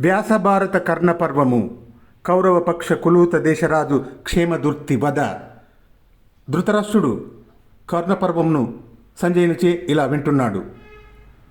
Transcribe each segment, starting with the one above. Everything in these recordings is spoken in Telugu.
వ్యాసభారత కర్ణపర్వము కౌరవపక్ష కులూత దేశరాజు క్షేమదుర్తి వద. ధృతరాష్ట్రుడు కర్ణపర్వంను సంజయునిచే ఇలా వింటున్నాడు.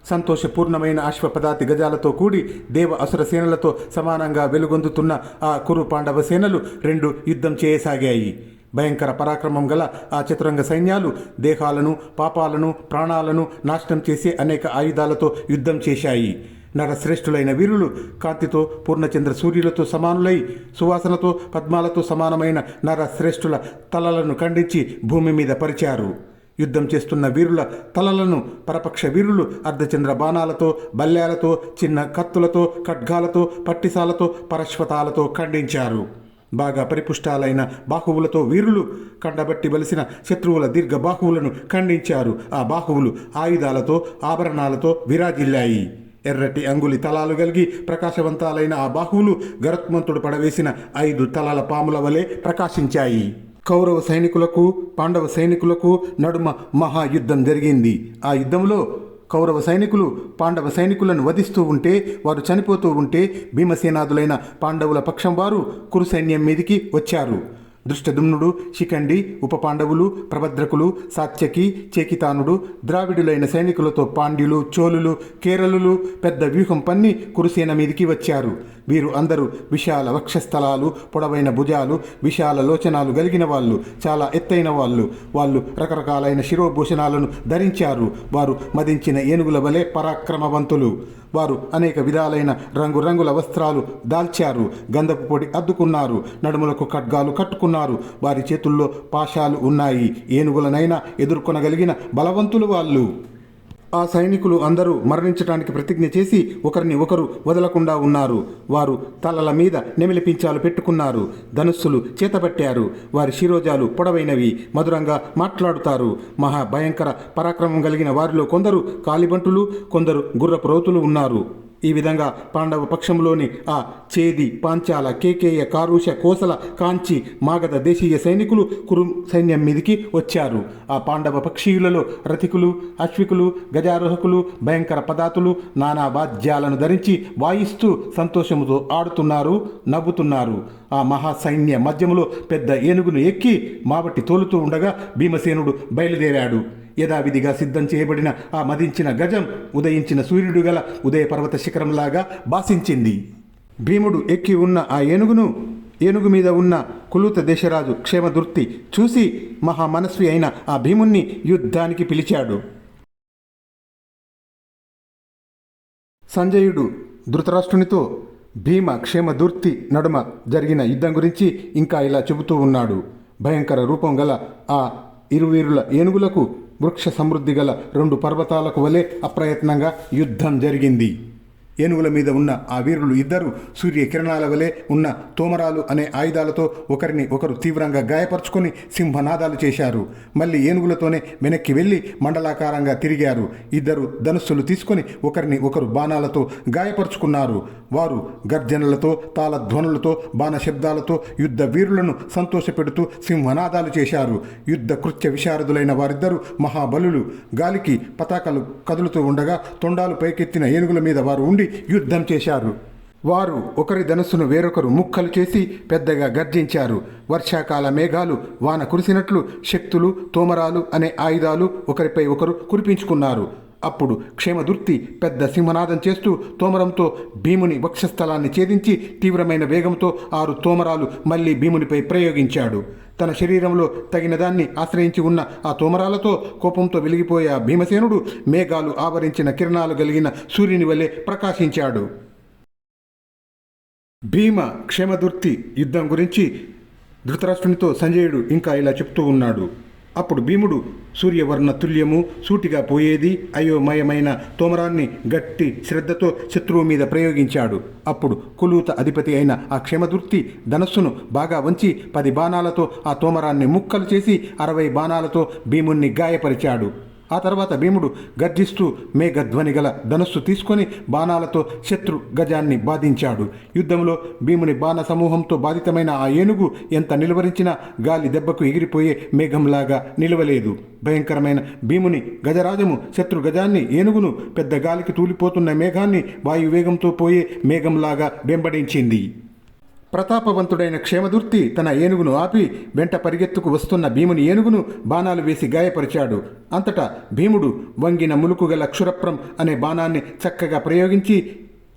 సంతోషపూర్ణమైన అశ్వపదాతి గజాలతో కూడి దేవ అసుర సేనలతో సమానంగా వెలుగొందుతున్న ఆ కురు పాండవ సేనలు రెండు యుద్ధం చేయసాగాయి. భయంకర పరాక్రమం గల ఆ చతురంగ సైన్యాలు దేహాలను పాపాలను ప్రాణాలను నాశనం చేసే అనేక ఆయుధాలతో యుద్ధం చేశాయి. నరశ్రేష్ఠులైన వీరులు కాంతితో పూర్ణచంద్ర సూర్యులతో సమానులై సువాసనతో పద్మాలతో సమానమైన నరశ్రేష్ఠుల తలలను ఖండించి భూమి మీద పరిచారు. యుద్ధం చేస్తున్న వీరుల తలలను పరపక్ష వీరులు అర్ధచంద్ర బాణాలతో బల్యాలతో చిన్న కత్తులతో ఖడ్గాలతో పట్టిసాలతో పరశ్వతాలతో ఖండించారు. బాగా పరిపుష్టాలైన బాహువులతో వీరులు కండబట్టి బలిసిన శత్రువుల దీర్ఘ బాహువులను ఖండించారు. ఆ బాహువులు ఆయుధాలతో ఆభరణాలతో విరాజిల్లాయి. ఎర్రటి అంగులి తలాలు కలిగి ప్రకాశవంతాలైన ఆ బాహువులు గరుత్మంతుడు పడవేసిన ఐదు తలల పాముల వలె ప్రకాశించాయి. కౌరవ సైనికులకు పాండవ సైనికులకు నడుమ మహాయుద్ధం జరిగింది. ఆ యుద్ధంలో కౌరవ సైనికులు పాండవ సైనికులను వధిస్తూ ఉంటే వారు చనిపోతూ ఉంటే భీమసేనాదులైన పాండవుల పక్షం వారు కురు సైన్యం మీదికి వచ్చారు. దృష్టదుమ్నుడు శిఖండి ఉపపాండవులు ప్రభద్రకులు సాత్యకి చేకితానుడు ద్రావిడులైన సైనికులతో పాండ్యులు చోళులు కేరళులు పెద్ద వ్యూహం పన్ని కురుసేన మీదికి వచ్చారు. వీరు అందరూ విశాల వక్షస్థలాలు పొడవైన భుజాలు విశాల లోచనాలు కలిగిన వాళ్ళు చాలా ఎత్తైన వాళ్ళు. వాళ్ళు రకరకాలైన శిరోభూషణాలను ధరించారు. వారు మదించిన ఏనుగుల వలె పరాక్రమవంతులు. వారు అనేక విధాలైన రంగురంగుల వస్త్రాలు దాల్చారు. గంధపు పొడి అద్దుకున్నారు. నడుములకు ఖడ్గాలు కట్టుకున్నారు. వారి చేతుల్లో పాశాలు ఉన్నాయి. ఏనుగులనైనా ఎదుర్కొనగలిగిన బలవంతులు వాళ్ళు. ఆ సైనికులు అందరూ మరణించడానికి ప్రతిజ్ఞ చేసి ఒకరిని ఒకరు వదలకుండా ఉన్నారు. వారు తలల మీద నెమిలిపించాలు పెట్టుకున్నారు. ధనుస్సులు చేతబట్టారు. వారి శిరోజాలు పొడవైనవి. మధురంగా మాట్లాడుతారు. మహా భయంకర పరాక్రమం కలిగిన వారిలో కొందరు కాలిబంటులు కొందరు గుర్రపు రోతులు ఉన్నారు. ఈ విధంగా పాండవ పక్షంలోని ఆ చేది పాంచాల కేకేయ కారుష కోసల కాంచి మాగధ దేశీయ సైనికులు కురు సైన్యం మీదికి వచ్చారు. ఆ పాండవ పక్షీయులలో రథికులు అశ్వికులు గజారోహకులు భయంకర పదాతులు నానా వాద్యాలను ధరించి వాయిస్తూ సంతోషముతో ఆడుతున్నారు నవ్వుతున్నారు. ఆ మహాసైన్య మధ్యములో పెద్ద ఏనుగును ఎక్కి మావటి తోలుతూ ఉండగా భీమసేనుడు బయలుదేరాడు. యథావిధిగా సిద్ధం చేయబడిన ఆ మదించిన గజం ఉదయించిన సూర్యుడు గల ఉదయ పర్వత శిఖరంలాగా భాసించింది. భీముడు ఎక్కి ఉన్న ఆ ఏనుగును ఏనుగు మీద ఉన్న కులుత దేశరాజు క్షేమదుర్తి చూసి మహా మనస్వి అయిన ఆ భీముణ్ణి యుద్ధానికి పిలిచాడు. సంజయుడు ధృతరాష్ట్రునితో భీమ క్షేమదుర్తి నడుమ జరిగిన యుద్ధం గురించి ఇంకా ఇలా చెబుతూ ఉన్నాడు. భయంకర రూపం గల ఆ ఇరువీరుల ఏనుగులకు వృక్ష సమృద్ధి గల రెండు పర్వతాలకు వలె అప్రయత్నంగా యుద్ధం జరిగింది. ఏనుగుల మీద ఉన్న ఆ వీరులు ఇద్దరు సూర్య కిరణాల వలె ఉన్న తోమరాలు అనే ఆయుధాలతో ఒకరిని ఒకరు తీవ్రంగా గాయపరుచుకొని సింహనాదాలు చేశారు. మళ్ళీ ఏనుగులతోనే వెనక్కి వెళ్ళి మండలాకారంగా తిరిగారు. ఇద్దరు ధనుస్సులు తీసుకొని ఒకరిని ఒకరు బాణాలతో గాయపరుచుకున్నారు. వారు గర్జనలతో తాళధ్వనులతో బాణ శబ్దాలతో యుద్ధ వీరులను సంతోషపెడుతూ సింహనాదాలు చేశారు. యుద్ధ కృత్య విశారదులైన వారిద్దరూ మహాబలులు. గాలికి పతాకలు కదులుతూ ఉండగా తొండాలు పైకెత్తిన ఏనుగుల మీద వారు ఉండి యుద్ధం చేశారు. వారు ఒకరి ధనుస్సును వేరొకరు ముక్కలు చేసి పెద్దగా గర్జించారు. వర్షాకాల మేఘాలు వాన కురిసినట్లు శక్తులు తోమరాలు అనే ఆయుధాలు ఒకరిపై ఒకరు కురిపించుకున్నారు. అప్పుడు క్షేమదుర్తి పెద్ద సింహనాదం చేస్తూ తోమరంతో భీముని వక్షస్థలాన్ని ఛేదించి తీవ్రమైన వేగంతో ఆరు తోమరాలు మళ్ళీ భీమునిపై ప్రయోగించాడు. తన శరీరంలో తగిన దాన్ని ఆశ్రయించి ఉన్న ఆ తోమరాలతో కోపంతో వెలిగిపోయే ఆ భీమసేనుడు మేఘాలు ఆవరించిన కిరణాలు కలిగిన సూర్యుని వలె ప్రకాశించాడు. భీమ క్షేమదుర్తి యుద్ధం గురించి ధృతరాష్ట్రునితో సంజయుడు ఇంకా ఇలా చెప్తూ ఉన్నాడు. అప్పుడు భీముడు సూర్యవర్ణ తుల్యము సూటిగా పోయేది అయోమయమైన తోమరాన్ని గట్టి శ్రద్ధతో శత్రువు మీద ప్రయోగించాడు. అప్పుడు కులూత అధిపతి అయిన ఆ క్షేమదుర్తి ధనస్సును బాగా వంచి పది బాణాలతో ఆ తోమరాన్ని ముక్కలు చేసి అరవై బాణాలతో భీముణ్ణి గాయపరిచాడు. ఆ తర్వాత భీముడు గర్జిస్తూ మేఘధ్వని గల ధనస్సు తీసుకొని బాణాలతో శత్రు గజాన్ని బాధించాడు. యుద్ధంలో భీముని బాణ సమూహంతో బాధితమైన ఆ ఏనుగు ఎంత నిలువరించినా గాలి దెబ్బకు ఎగిరిపోయే మేఘంలాగా నిలవలేదు. భయంకరమైన భీముని గజరాజము శత్రు గజాన్ని ఏనుగును పెద్ద గాలికి తూలిపోతున్న మేఘాన్ని వాయువేగంతో పోయే మేఘంలాగా వెంబడించింది. ప్రతాపవంతుడైన క్షేమదూర్తి తన ఏనుగును ఆపి వెంట పరిగెత్తుకు వస్తున్న భీముని ఏనుగును బాణాలు వేసి గాయపరిచాడు. అంతటా భీముడు వంగిన ములుకు గల క్షురప్రం అనే బాణాన్ని చక్కగా ప్రయోగించి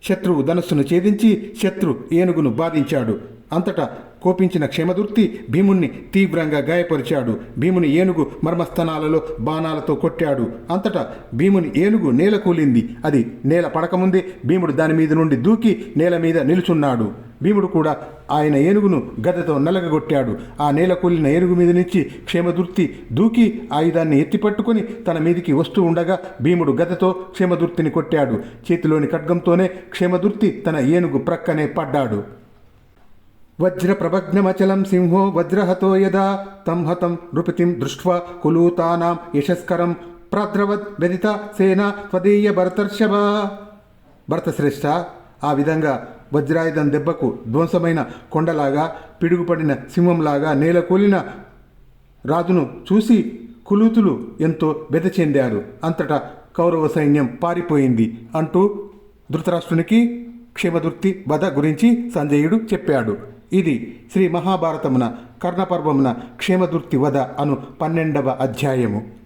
శత్రువు ధనస్సును ఛేదించి శత్రు ఏనుగును బాధించాడు. అంతటా కోపించిన క్షేమదూర్తి భీముణ్ణి తీవ్రంగా గాయపరిచాడు. భీముని ఏనుగు మర్మస్థానాలలో బాణాలతో కొట్టాడు. అంతటా భీముని ఏనుగు నేల కూలింది. అది నేల పడకముందే భీముడు దాని మీద నుండి దూకి నేల మీద నిలుచున్నాడు. భీముడు కూడా ఆయన ఏనుగును గదతో నలగగొట్టాడు. ఆ నేల కూలిన ఏనుగు మీద నుంచి క్షేమదుర్తి దూకి ఆయుధాన్ని ఎత్తిపట్టుకుని తన మీదికి వస్తూ ఉండగా భీముడు గదతో క్షేమదుర్తిని కొట్టాడు. చేతిలోని ఖడ్గంతోనే క్షేమదుర్తి తన ఏనుగు ప్రక్కనే పడ్డాడు. వజ్రప్రభగ్నమచలం సింహో వజ్రహతో యదా తం హతం నృపతిం దృష్ట్వా కులూతానాం యశస్కరం ప్రాద్రవద్ వ్యదిత సేన త్వదీయ భరతర్షభ. భరతశ్రేష్ఠ ఆ విధంగా వజ్రాయుధం దెబ్బకు ధ్వంసమైన కొండలాగా పిడుగుపడిన సింహంలాగా నేలకూలిన రాజును చూసి కులూతులు ఎంతో బెద చెందారు. అంతటా కౌరవ సైన్యం పారిపోయింది అంటూ ధృతరాష్ట్రునికి క్షేమదుర్తి వధ గురించి సంజయుడు చెప్పాడు. ఇది శ్రీ మహాభారతమున కర్ణపర్వమున క్షేమదుర్తి వధ అను పన్నెండవ అధ్యాయము.